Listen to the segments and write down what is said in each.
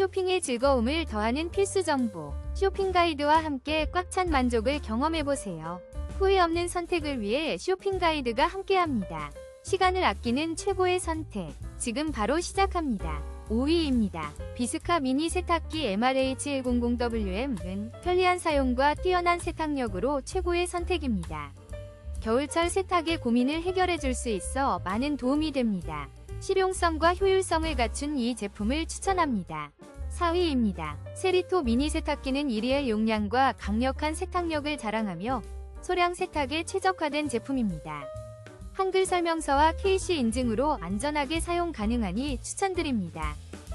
쇼핑의 즐거움을 더하는 필수 정보. 쇼핑 가이드와 함께 꽉 찬 만족을 경험해보세요. 후회 없는 선택을 위해 쇼핑 가이드가 함께합니다. 시간을 아끼는 최고의 선택. 지금 바로 시작합니다. 5위입니다. 비스카 미니 세탁기 MRH100WM은 편리한 사용과 뛰어난 세탁력으로 최고의 선택입니다. 겨울철 세탁의 고민을 해결해 줄 수 있어 많은 도움이 됩니다. 실용성과 효율성을 갖춘 이 제품을 추천합니다. 4위입니다. 세리토 미니 세탁기는 1리엘 용량과 강력한 세탁력을 자랑하며 소량 세탁에 최적화된 제품입니다. 한글 설명서와 KC 인증으로 안전하게 사용 가능하니 추천드립니다.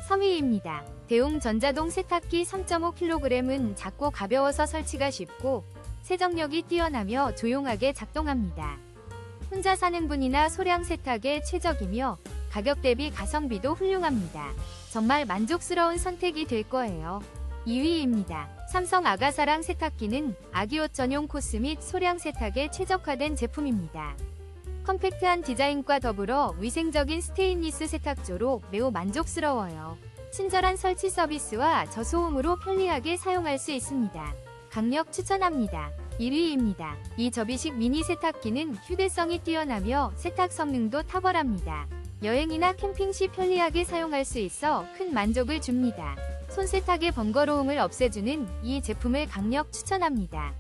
3위입니다. 대웅 전자동 세탁기 3.5kg은 작고 가벼워서 설치가 쉽고 세정력이 뛰어나며 조용하게 작동합니다. 혼자 사는 분이나 소량 세탁에 최적이며 가격 대비 가성비도 훌륭합니다. 정말 만족스러운 선택이 될 거예요. 2위입니다. 삼성 아가사랑 세탁기는 아기옷 전용 코스 및 소량 세탁에 최적화된 제품입니다. 컴팩트한 디자인과 더불어 위생적인 스테인리스 세탁조로 매우 만족스러워요. 친절한 설치 서비스와 저소음으로 편리하게 사용할 수 있습니다. 강력 추천합니다. 1위입니다. 이 접이식 미니 세탁기는 휴대성이 뛰어나며 세탁 성능도 탁월합니다. 여행이나 캠핑 시 편리하게 사용할 수 있어 큰 만족을 줍니다. 손세탁의 번거로움을 없애주는 이 제품을 강력 추천합니다.